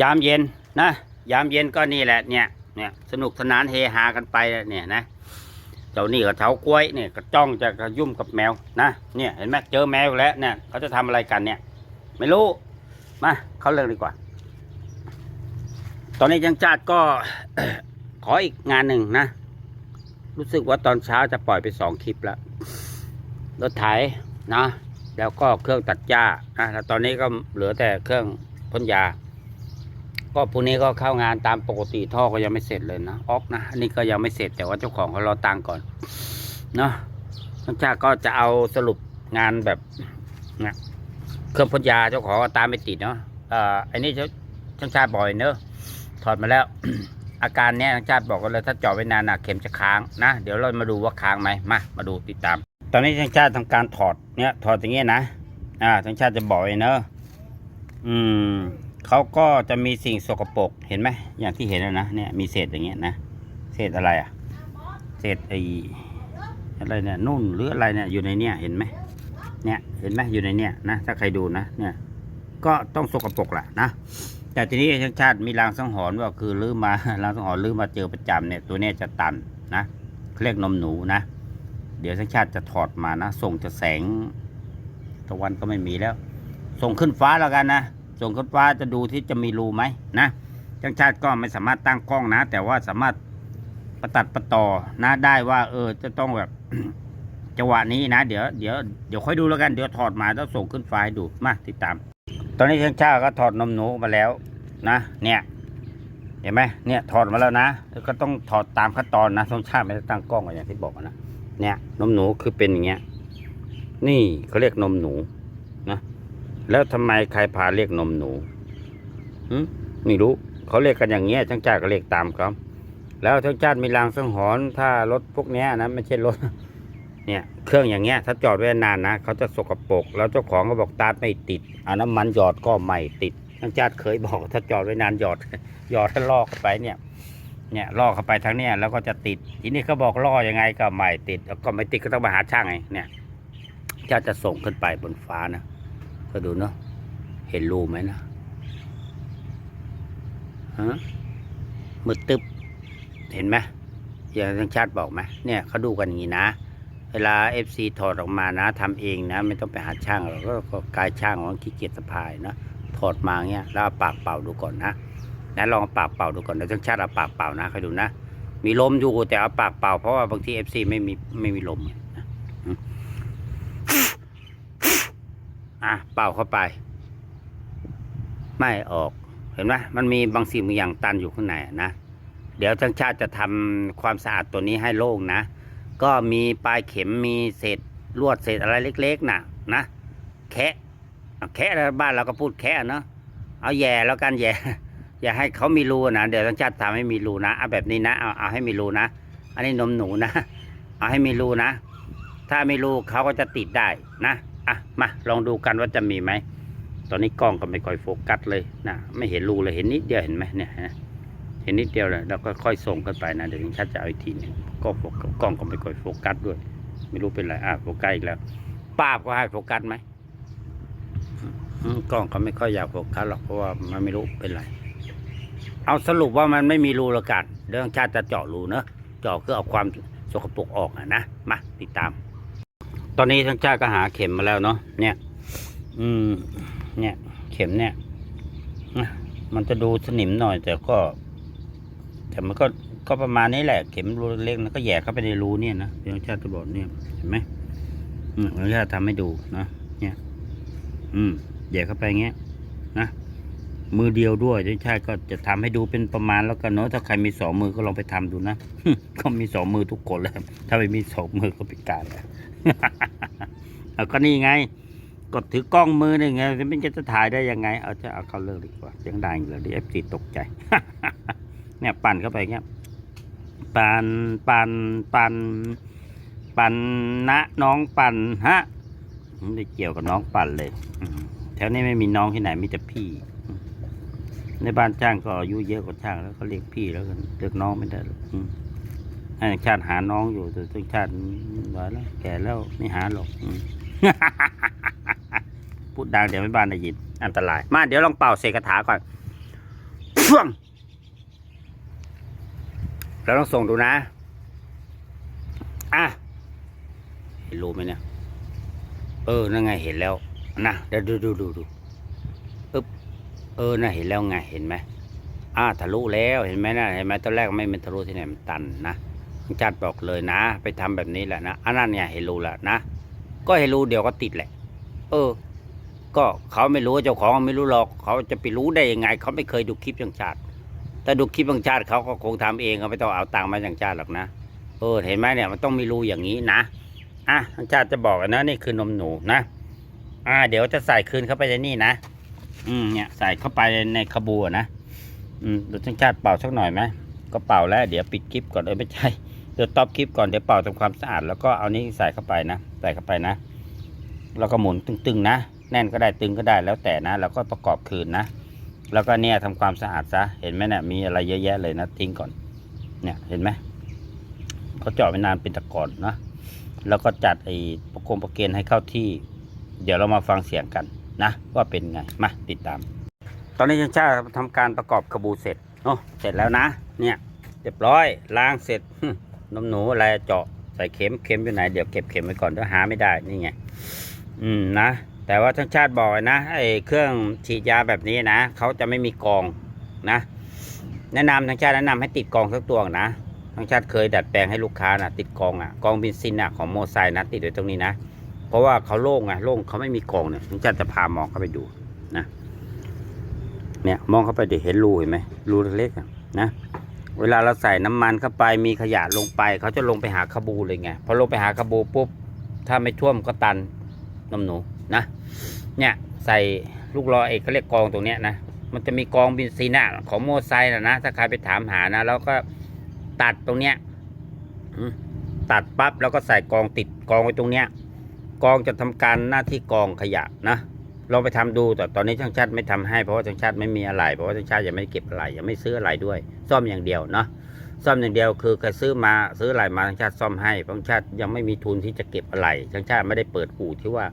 ยามเย็นนะ ยามเย็นก็นี่แหละเนี่ยเนี่ยสนุกสนานเฮฮากันไปเนี่ยนะเจ้านี่กับเท้ากล้วยเนี่ยก็จ้องจะกระยุ่มกับแมวนะเนี่ยเห็นไหมเจอแมวแล้วเนี่ยเขาจะทำอะไรกันเนี่ย ไม่รู้มาเขาเรื่องดีกว่า ตอนนี้จังจัดก็ขออีกงานหนึ่งนะ รู้สึกว่าตอนเช้าจะปล่อยไปสองคลิปแล้วรถไถนะ แล้วก็เครื่องตัดหญ้านะแล้วตอนนี้ก็เหลือแต่เครื่องพ่นยา ก็พรุ่งนี้ก็เข้างานตามปกติท่อก็ยังไม่เสร็จเลยนะออกนะอันนี้ก็ยังไม่เสร็จแต่ว่าเจ้าของเขารอตังก่อนเนาะช่างชาก็จะเอาสรุปงานแบบนะเครื่องพ่นยาเจ้าของตามไม่ติดเนาะเอ่ออันนี้เจ้าช่างชาติบ่อยเนอะถอดมาแล้ว อาการเนี้ยช่างชาติบอกกันเลยถ้าเจาะไว้นานนะเข็มจะค้างนะเดี๋ยวเรามาดูว่าค้างไหมมามาดูติดตาม ตอนนี้ช่างชาติทำการถอดเนี่ยถอดอย่างเงี้ยนะอ่าช่างชาติจะบอกเลยเนอะอืม เขาก็จะมีสิ่งสกปรกเห็นไหมอย่างที่เห็นแล้วนะเนี่ยมีเศษอย่างเงี้ยนะเศษอะไรอะเศษไออะไรเนี่ยนุ่นหรืออะไรเนี่ยอยู่ในเนี่ยเห็นไหมเนี่ยเห็นไหมอยู่ในเนี่ยนะถ้าใครดูนะเนี่ยก็ต้องสกปรกแหละนะแต่ทีนี้ช่างชาติมีรางสังหรณ์ว่าคือลื้อมารางสังหรณ์ลื้อมาเจอประจำเนี่ยตัวเนี้ยจะตันนะเขาเรียกนมหนูนะ เดี๋ยวช่างชาติจะถอดมานะส่งจะแสงตะวันก็ไม่มีแล้ว ส่งขึ้นฟ้าแล้วกันนะ งขึ้นฟ้าจะดูที่จะมีรูไหมนะช่างชาติก็ไม่สามารถตั้งกล้องนะ แต่ว่าสามารถประตัดประต่อนะได้ว่า เออจะต้องแบบจังหวะนี้นะ เดี๋ยวเดี๋ยวเดี๋ยวค่อยดูแล้วกันเดี๋ยวถอดมาแล้วส่งขึ้นฟ้าดูมาติดตาม ตอนนี้ช่างชาติก็ถอดนมหนูมาแล้วนะ เนี่ย เห็นไหมเนี่ยถอดมาแล้วนะแล้วก็ต้องถอดตามขั้นตอนนะช่างชาติไม่ได้ตั้งกล้องอย่างที่บอกนะเนี่ยนมหนูคือเป็นอย่างเงี้ยนี่เขาเรียกนมหนูนะ แล้วทำไมใครพาเรียกนมหนูหไม่รู้ เขาเรียกกันอย่างเงี้ยช่างชาติก็เรียกตามเขาแล้วช่างชาติมีรางสังหรณ์ถ้ารถพวกเนี้ยนะไม่ใช่รถ เนี่ย เครื่องอย่างเงี้ย ถ้าจอดไว้นานนะเขาจะสกปรกแล้วเจ้าของก็บอกตาร์ทไม่ติดเอาน้ำมันหยอดก็ไม่ติดช่างชาติเคยบอก ถ้าจอดไว้นานหยอดหยอดถ้าลอกเข้าไปเนี่ยเนี่ยล่อเข้าไปทางเนี้ยแล้วก็จะติด ทีนี้เขาบอกล่อยังไงก็ไม่ติดแล้วก็ไม่ติดก็ต้องมาหาช่างไงเนี่ยจะจะส่งขึ้นไปบนฟ้านะ ก็ดูเนาะเห็นรูไหมนะฮะมืดตึบเห็นไหมอย่างทางชาติบอกไหมเนี่ยเขาดูกันอย่างนี้นะ เวลาเอฟซีถอดออกมานะทำเองนะ ไม่ต้องไปหาช่างหรอกก็กายช่างของขี้เกียจสะพายนะถอดมาเงี้ยแล้วเอาปากเป่าดูก่อนนะนะลองปากเป่าดูก่อนเดี๋ยวช่างชาติเอาปากเป่านะคอยดูนะ มีลมอยู่แต่เอาปากเป่าเพราะว่าบางทีเอฟซีไม่มีไม่มีลมนะ อะเป่าเข้าไป ไม่ออก เห็นไหมมันมีบางสิ่งบางอย่างตันอยู่ข้างในนะ เดี๋ยวช่างชาติจะทำความสะอาดตัวนี้ให้โล่งนะ ก็มีปลายเข็มมีเศษลวดเศษอะไรเล็กๆนะนะ แคะแคะบ้านเราก็พูดแคะเนาะ เอาแย่แล้วกันแย่ อย่าให้เขามีรูนะ เดี๋ยวต้องจัดทำให้มีรูนะ เอาแบบนี้นะ เอาเอาให้มีรูนะ อันนี้นมหนูนะ เอาให้มีรูนะ ถ้ามีรูเขาก็จะติดได้นะ อะมาลองดูกันว่าจะมีไหม ตอนนี้กล้องก็ไม่ค่อยโฟกัสเลยนะไม่เห็นรูเลยเห็นนิดเดียวเห็นไหมเนี่ยเห็นนิดเดียวเลยแล้วก็ค่อยส่งกันไปนะเดี๋ยวชัดจะเอาอีกทีนึงก็โฟกัสกล้องก็ไม่ค่อยโฟกัสด้วย ไม่รู้เป็นไรอะโฟกัสอีกแล้วป้าบก็ให้โฟกัสไหมกล้องก็ไม่ค่อยอยากโฟกัสหรอกเพราะว่ามันไม่รู้เป็นไร เอาสรุปว่ามันไม่มีรูละกันเรื่องชาติจะเจาะรูเนอะเจาะเพื่อเอาความสกปรกออกอะนะมาติดตาม ตอนนี้ทั้งชาติก็หาเข็มมาแล้วเนาะเนี่ย อืม เนี่ย เข็มเนี่ยมันจะดูสนิมหน่อย แต่ก็ แต่มันก็ก็ประมาณนี้แหละ เข็มรูเล็กนะก็แย่เข้าไปในรูเนี่ยนะเดี๋ยวชาติจะบอกเนี่ยเห็นไหมอืมเดี๋ยวชาติทำให้ดูนะเนี่ย อืมแย่เข้าไปอย่างเงี้ย มือเดียวด้วยที่ชาติก็จะทำให้ดูเป็นประมาณแล้วกันเนาะถ้าใครมีสองมือก็ลองไปทำดูนะก็มีสองมือทุกคนแหล้วถ้าไม่มีสองมือก็พิการแล้วเอาก็นี่ไง กดถือกล้องมือหนี่ไงจะไม่จะถ่ายได้ยังไง เอาจะเอาเขาเลิกดีกว่าเสียงดังอยู่แล้วดิเอฟซีตกใจเนี่ยปั่นเข้าไปเงี้ยปั่นปั่นปั่นปั่นนะน้องปั่นฮะไม่ได้เกี่ยวกับน้องปั่นเลยแถวนี้ไม่มีน้องที่ไหนมีแต่พี่ ในบ้านจ้างก็อายุเยอะกว่าช่างแล้วก็เรียกพี่แล้วกันเรียกน้องไม่ได้หรอกให้ชาติหาน้องอยู่แต่ตึงชาติว่าแล้วแก่แล้วไม่หาหรอกอืพูดดังเดี๋ยวไม่บ้านได้ยิน อันตราย มาเดี๋ยวลองเป่าเสกคาถาก่อนช่วงเราต้องส่งดูนะ อะเห็นรูไหมเนี่ย เออ นั่นไงเห็นแล้ว นะ เดี๋ยวดูดูดูดู เออน่ะเห็นแล้วไงเห็นไหมอ่าทะลุแล้วเห็นไหมนะเห็นไหมตอนแรกไม่เป็นทะลุที่ไหนมันตันนะจัดบอกเลยนะ ไปทำแบบนี้แหละนะอันนั้นเนี่ยเห็นรูแล้วนะก็เห็นรูเดี๋ยวก็ติดแหละ เออ ก็เขาไม่รู้เจ้าของไม่รู้หรอก เขาจะไปรู้ได้ยังไง เขาไม่เคยดูคลิปยังชาติแต่ดูคลิปยังชาติเขาก็คงทำเองเขาไม่ต้องเอาตังค์มายังชาติหรอกนะเออเห็นไหมเนี่ยมันต้องมีรูอย่างนี้นะอะทางชาติจะบอกนนะนี่คือนมหนูนะ อ่า เดี๋ยวจะใส่คืนเข้าไปในนี่นะ อืมเนี่ยใส่เข้าไปในขบูอะนะอืมเดี๋ยวทางชาติเป่าสักหน่อยไหมก็เป่าแล้วเดี๋ยวปิดคลิปก่อนเออไม่ใช่เดี๋ยวตอบคลิปก่อนเดี๋ยวเป่าทำความสะอาดแล้วก็เอานี้ใส่เข้าไปนะใส่เข้าไปนะ แล้วก็หมุนตึงๆนะ แน่นก็ได้ตึงก็ได้แล้วแต่นะ แล้วก็ประกอบคืนนะ แล้วก็เนี่ยทำความสะอาดซะเห็นไหมเนี่ยมีอะไรเยอะแยะเลยนะทิ้งก่อน เนี่ยเห็นไหมเขาเจาะไปนานเป็นตะกอนนะแล้วก็จัดไอ้ประโคมประเกนให้เข้าที่ เดี๋ยวเรามาฟังเสียงกัน นะว่าเป็นไงมาติดตาม ตอนนี้ช่างชาติทำการประกอบขบูเสร็จโอ้เสร็จแล้วนะ เนี่ยเรียบร้อยล้างเสร็จนมหนูอะไรเจาะใส่เข็มเข็มอยู่ไหนเดี๋ยวเก็บเข็มไว้ก่อนเดี๋ยวหาไม่ได้นี่ไงอืมนะแต่ว่าช่างชาติบอกนะไอ้เครื่องฉีดยาแบบนี้นะเขาจะไม่มีกองนะ แนะนำทางชาติแนะนำให้ติดกองสักตัวนะทางชาติเคยดัดแปลงให้ลูกค้านะติดกองอะกองเบนซินอะของโมไซค์นะติดไว้ตรงนี้นะ ราะว่าเขาโล่งไงโล่งเขาไม่มีกองเนี่ยทางชาติจะพามองเข้าไปดูนะเนี่ยมองเข้าไปเดี๋ยวเห็นรูเห็นไหมรูเล็กๆนะเวลาเราใส่น้ำมันเข้าไปมีขยะลงไป เขาจะลงไปหาขบูเลยไงพอลงไปหาขบูปุ๊บถ้าไม่ท่วมก็ตันนมหนูนะ เนี่ยใส่ลูกล้อเอกเขาเรียกกองตรงเนี้ยนะมันจะมีกองเบนซินอะของโมอไซค์นะนะถ้าใครไปถามหานะแล้วก็ตัดตรงเนี้ยตัดปั๊บแล้วก็ใส่กองติดกองไว้ตรงเนี้ย กองจะทำการหน้าที่กองขยะนะลองไปทำดูแต่ตอนนี้ช่างชาติไม่ทำให้เพราะว่าช่างชาติไม่มีอะไรเพราะว่าช่างชาติยังไม่เก็บอะไรยังไม่ซื้ออะไรด้วย ซ่อมอย่างเดียวเนาะซ่อมอย่างเดียวคือใครซื้อมาซื้ออะไรมาช่างชาติซ่อมให้เพราะช่างชาติยังไม่มีทุนที่จะเก็บอะไรช่างชาติไม่ได้เปิดอู่ที่ว่า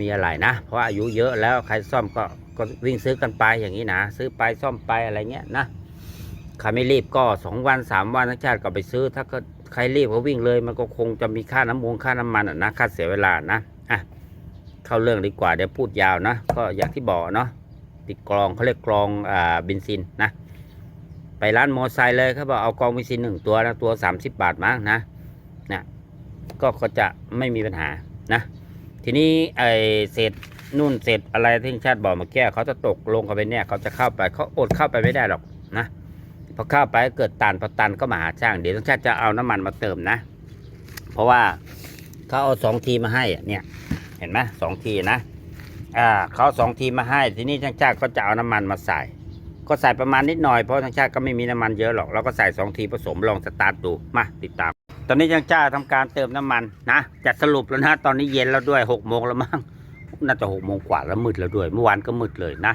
มีอะไรนะ เพราะาอายุเยอะแล้วใครซ่อมก็ก็วิ่งซื้อกันไปอย่างนี้นะ ซื้อไปซ่อมไปอะไรเงี้ยนะใครไม่รีบก็สองวันสามวันทั้งชาติก็ไปซื้อถ้าก็ ใครรีบก็วิ่งเลย มันก็คงจะมีค่าน้ำมูลค่าน้ำมันนะค่าเสียเวลานะอะเข้าเรื่องดีกว่าเดี๋ยวพูดยาวนะก็อย่างที่บอกเนาะติดกรองเขาเรียกกรองอ่าเบนซินนะไปร้านมอไซค์เลยเขาบอกเอากรองเบนซินหนึ่งตัวนะตัวสามสิบบาทมั้งนะนี่ยก็ก็จะไม่มีปัญหานะ ทีนี้ไอเศษนู่นเศษอะไรที่ชาติบอกเมาแก้เขาจะตกลงเขาไปเนี่ยเขาจะเข้าไปเขาอดเข้าไปไม่ได้หรอกนะ พอเข้าไปเกิดตันพอตันก็มาหาช่าง เดี๋ยวต้องชาติจะเอาน้ำมันมาเติมนะ เพราะว่าเขาเอาสองทีมาให้เนี่ย เห็นไหมสองทีนะอ่าเขาสองทีมาให้ ทีนี้ช่างชาติก็จะเอาน้ำมันมาใส่ ก็ใส่ประมาณนิดหน่อยเพราะช่างชาติก็ไม่มีน้ำมันเยอะหรอกเราก็ใส่สองทีผสมลองสตาร์ทดูมาติดตาม ตอนนี้ช่างจ้าทำการเติมน้ำมันนะจัดสรุปแล้วนะตอนนี้เย็นแล้วด้วยหกโมงแล้วมั้งน่าจะหกโมงกว่าแล้วมืดแล้วด้วย เมื่อวานก็มืดเลยนะ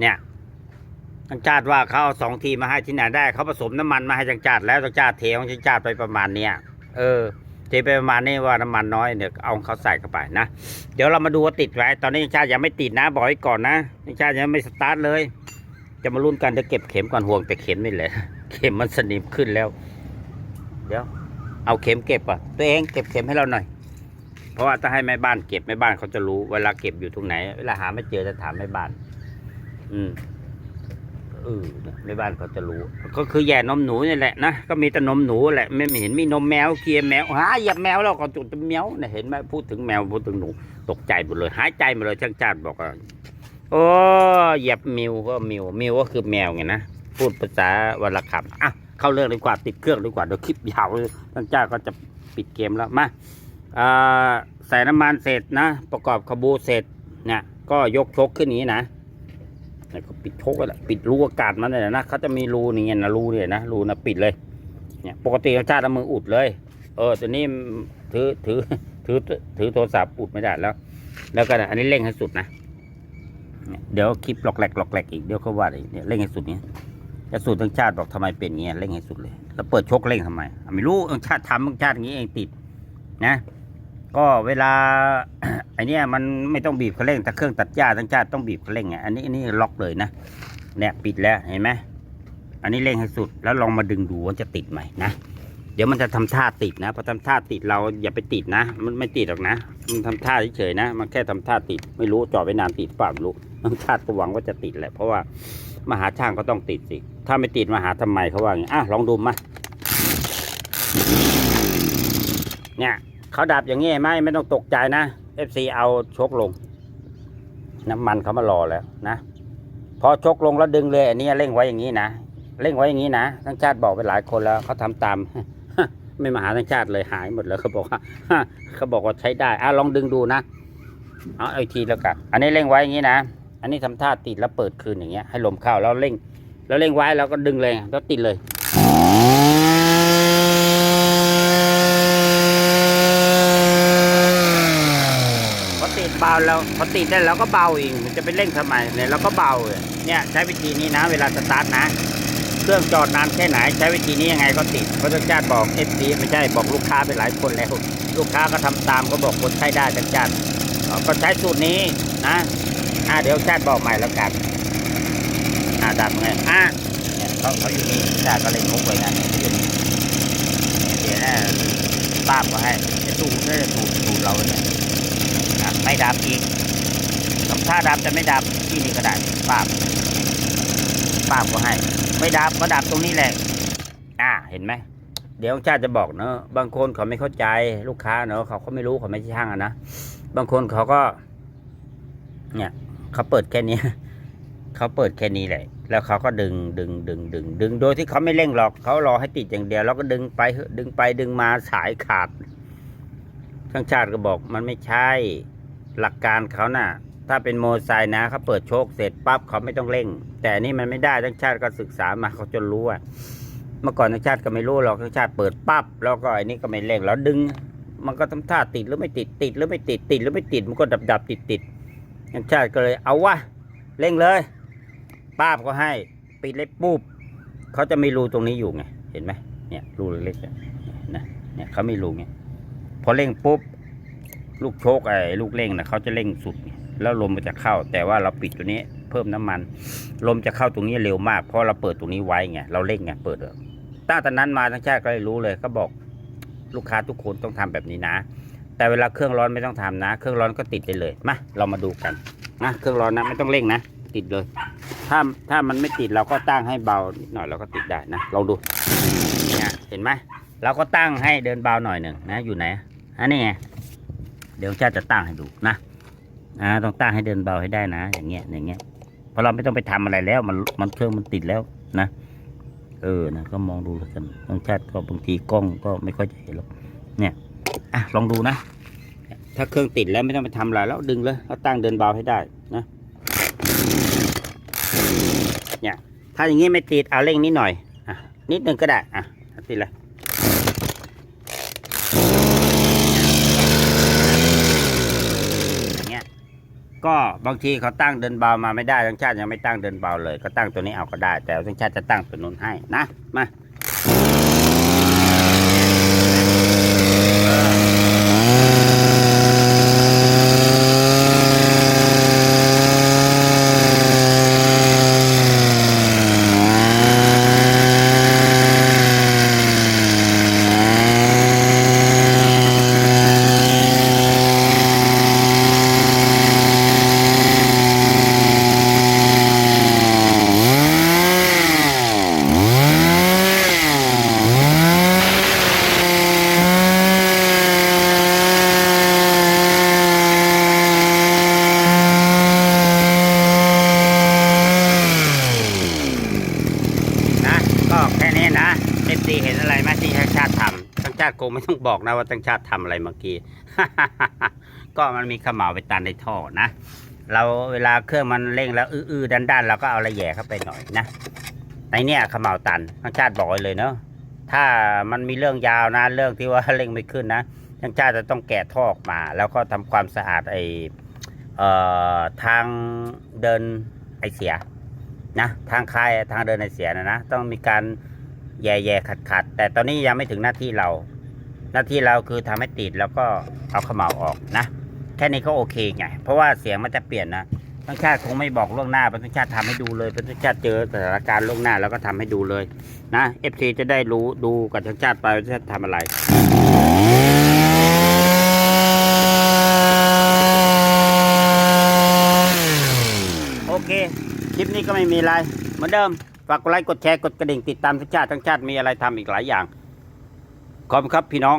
เนี่ย ช่างจาดว่าเขาเอาสองทีมาให้ที่ไหนได้เขาผสมน้ำมันมาให้ช่างจาดแล้วช่างจาดเทของช่างจาดไปประมาณเนี้ยเออเทไปประมาณนี้ว่าน้ำมันน้อยเดี๋ยวเอาเขาใส่เข้าไปนะเดี๋ยวเรามาดูว่าติดไว้ตอนนี้ช่างจาดยังไม่ติดนะบอกไว้ก่อนนะช่างจาดยังไม่สตาร์ทเลย จะมาลุ้นกันเดี๋ยวเก็บเข็มก่อนห่วงแต่เข็มนี่แหละเข็มมันสนิมขึ้นแล้ว เดี๋ยว เอาเข็มเก็บอะตัวเองเก็บเข็มให้เราหน่อยเพราะว่าถ้าให้แม่บ้านเก็บแม่บ้านเขาจะรู้เวลาเก็บอยู่ตรงไหน เวลาหาไม่เจอจะถามแม่บ้าน อืม เออเนี่ยแม่บ้านเขาจะรู้ ก็คือแย่นมหนูนี่แหละนะ ก็มีแต่นมหนูแหละ ไม่เห็นมีนมแมวเกียแมวหาเหยียบแมวแล้วก็จุดแมวเนี่ยเห็นไหมพูดถึงแมวพูดถึงหนู ตกใจหมดเลย หายใจหมดเลยช่างจาบอกว่าโอ้เหยียบมิวก็มิวมิวก็คือแมวไงนะ พูดภาษาวรรณคำอะเข้าเรื่องดีกว่าติดเครื่องดีกว่าเดี๋ยวคลิปยาวท่านเจ้าก็จะปิดเกมแล้วมาอ่าใส่น้ำมันเสร็จนะ ประกอบขบูเสร็จเนี่ยก็ยกชกขึ้นนี้นะ แล้วก็ปิดโชกไว้แหละปิดรูอากาศมันเลยนะเขาจะมีรูนี่ไงนะรูเนี่ยนะรูนะปิดเลยเนี่ยปกติเขาจ้าเอามืออุดเลย เออตัวนี้ถือถือถือถือโทรศัพท์อุดไม่ได้แล้ว แล้วก็อันนี้เร่งให้สุดนะเดี๋ยวคลิปหลอกแหลกหลอกแหลกอีกเดี๋ยวเขาว่าอีกเนี่ยเร่งให้สุดเนี้จะสูตรทั้งชาติบอกทำไมเป็นงเงี้ยเร่งให้สุดเลย แล้วเปิดชกเร่งทำไมไม่รู้ทั้งชาติทำทั้งชาติอย่างนี้เองติดนะ ก็เวลาไอเนี้ยมันไม่ต้องบีบคันเร่งแต่เครื่องตัดหญ้าทั้งชาติต้องบีบคันเร่งไงอันนี้อันนี้ล็อกเลยนะเนี่ยปิดแล้วเห็นไหมอันนี้เร่งให้สุดแล้วลองมาดึงดูว่าจะติดไหมนะเดี๋ยวมันจะทำท่าติดนะพอทำท่าติดเราอย่าไปติดนะ มันไม่ติดหรอกนะ มันทำท่าเฉยๆนะ มันแค่ทำท่าติดไม่รู้จอดไว้นานติดเปล่าไม่รู้ทำท่าก็หวังว่าจะติดแหละเพราะว่ามาหาช่างก็ต้องติดสิถ้าไม่ติดมาหาทำไมเขาว่าอย่างนี้อะลองดูมาเนี่ย เขาดับอย่างนี้ไหมไม่ต้องตกใจนะ FC เอาชกลง น้ำมันเขามารอแล้วนะพอชกลงแล้วดึงเลยอันนี้เร่งไว้อย่างนี้นะเร่งไว้อย่างนี้นะทั้งชาติบอกไปหลายคนแล้วเขาทำตาม ไม่มาหาทั้งชาติเลยหายหมดเลยเขาบอกว่าเขาบอกว่าใช้ได้อะลองดึงดูนะเอาอีกทีแล้วกันอันนี้เร่งไว้อย่างนี้นะอันนี้ทำท่าติดแล้วเปิดคืนอย่างเงี้ยให้ลมเข้าแล้วเร่ง แล้วเร่งไว้แล้วก็ดึงเลยแล้วติดเลย พอติด เบาแล้วพอติดได้เราก็เบาเองมันจะไปเร่งทำไมเนี่ยเราก็เบาเนี่ยใช้วิธีนี้นะ เวลาสตาร์ทนะ เครื่องจอดนานแค่ไหนใช้วิธีนี้ยังไงก็ติดเพราะจังจาบอกเอฟซีไม่ใช่บอกลูกค้าไปหลายคนแล้ว ลูกค้าก็ทำตามก็บอกคนใช้ได้จังจาก็ใช้สูตรนี้นะอ่าเดี๋ยวชาติบอกใหม่แล้วกันอ่าดับไงอ่าเนี่ยเขาเขาอยู่นี่ชาติก็เลยมุกไว้นะเขาอยู่นี่เดี๋ยวนะป้าบก็ให้จะถูกไม่ได้ถูกถูกเราเนี่ย ไม่ดับอีกทำท่าดับแต่ไม่ดับที่นี่ก็ได้ปาบปาบก็ให้ ไม่ดับก็ดับตรงนี้แหละ อ่าเห็นไหมเดี๋ยวชาติจะบอกเนอะบางคนเขาไม่เข้าใจลูกค้าเนอะเขาเขาไม่รู้เขาไม่ใช่ช่างอะนะบางคนเขาก็ เนี่ยเขาเปิดแค่นี้เขาเปิดแค่นี้แหละ แล้วเขาก็ดึงดึงดึงดึงดึง โดยที่เขาไม่เร่งหรอกเขารอให้ติดอย่างเดียว แล้วก็ดึงไปดึงไปดึงมาสายขาดช่างชาติก็บอกมันไม่ใช่ หลักการเขาน่ะ ถ้าเป็นโมไซค์นะเขาเปิดโชคเสร็จปั๊บเขาไม่ต้องเร่ง แต่นี่มันไม่ได้ทั้งชาติก็ศึกษามาเขาจนรู้อะเมื่อก่อนทั้งชาติก็ไม่รู้หรอกทั้งชาติเปิดปั๊บแล้วก็ไอ้นี่ก็ไม่เร่งแล้วดึง มันก็ทำท่าติดหรือไม่ติดติดหรือไม่ติดติดหรือไม่ติดมันก็ดับดับติดติดทั้งชาติก็เลยเอาวะเร่งเลยป้าบก็ให้ปิดเลยปุ๊บเขาจะมีรูตรงนี้อยู่ไงเห็นไหมเนี่ยรูเล็กๆเนี่ยนะเนี่ยเขาไมีรูไงพอเร่งปุ๊บ ลูกโชคไอ้ลูกเร่งนะเขาจะเร่งสุด แล้วลมมันจะเข้า แต่ว่าเราปิดตัวนี้เพิ่มน้ำมัน ลมจะเข้าตรงนี้เร็วมาก เพราะเราเปิดตรงนี้ไว้ไงเราเร่งไงเปิดเออตั้งแต่นั้นมาทั้งชาติก็เลยรู้เลยก็บอกลูกค้าทุกคนต้องทำแบบนี้นะ แต่เวลาเครื่องร้อนไม่ต้องทำนะ เครื่องร้อนก็ติดได้เลยมาเรามาดูกันนะเครื่องร้อนนะไม่ต้องเร่งนะติดเลย ถ้าถ้ามันไม่ติดเราก็ตั้งให้เบานิดหน่อยเราก็ติดได้นะลองดูเนี่ยเห็นไหมเราก็ตั้งให้เดินเบาหน่อยหนึ่งนะอยู่ไหนอันนี้ไง เดี๋ยวชาตจะตั้งให้ดูนะอ่าต้องตั้งให้เดินเบาให้ได้นะ อย่างเงี้ยอย่างเงี้ยเพราะเราไม่ต้องไปทำอะไรแล้ว มันมันเครื่องมันติดแล้วนะเออนะก็มองดูแล้วกันบางชาติก็บางทีกล้องก็ไม่ค่อยจะเห็นหรอกเนี่ยอะลองดูนะ ถ้าเครื่องติดแล้วไม่ต้องไปทำอะไรแล้วดึงเลยแล้วตั้งเดินเบาให้ได้นะเนี่ยถ้าอย่างงี้ไม่ติดเอาเร่งนิดหน่อยอะนิดนึงก็ได้อะติดเลย อย่างเงี้ย ก็บางทีเขาตั้งเดินเบามาไม่ได้ทั้งชาติยังไม่ตั้งเดินเบาเลย ก็ตั้งตัวนี้เอาก็ได้ แต่ทั้งชาติจะตั้งตัวนู้นให้นะมานะ ก็แค่นี้นะเอฟซีเห็นอะไรไหมที่ทั้งชาติทำทั้งชาติคง ไม่ต้องบอกนะว่าทั้งชาติทำอะไรเมื่อกี้ ก็มันมีขมเหลาไปตันในท่อนะ เราเวลาเครื่องมันเร่งแล้วอื้อๆด้านๆเราก็เอาอะไรแย่เข้าไปหน่อยนะในเนี้ยขมเหลาตันทั้งชาติบอกเลยเนาะถ้ามันมีเรื่องยาวนะเรื่องที่ว่าเร่งไม่ขึ้นนะทั้งชาติจะต้องแกะท่อออกมา แล้วก็ทำความสะอาดไอเอ่อทางเดินไอเสียนะทางคายทางเดินไอเสียนะนะต้องมีการแย่แย่ขัดขัดๆแต่ตอนนี้ยังไม่ถึงหน้าที่เรา หน้าที่เราคือทำให้ติดแล้วก็เอาขมเหลาออกนะ แค่นี้ก็โอเคไง เพราะว่าเสียงมันจะเปลี่ยนนะทั้งชาติคงไม่บอกล่วงหน้าทั้งชาติทำให้ดูเลยทั้งชาติเจอสถานการณ์ล่วงหน้าแล้วก็ทำให้ดูเลยนะเอฟซีจะได้รู้ดูกับทั้งชาติไปว่าจะทำอะไรโอเคคลิปนี้ก็ไม่มีอะไรเหมือนเดิมฝากกดไลค์กดแชร์กดกระดิ่งติดตามทั้งชาติทั้งชาติมีอะไรทำอีกหลายอย่าง ขอบคุณครับพี่น้อง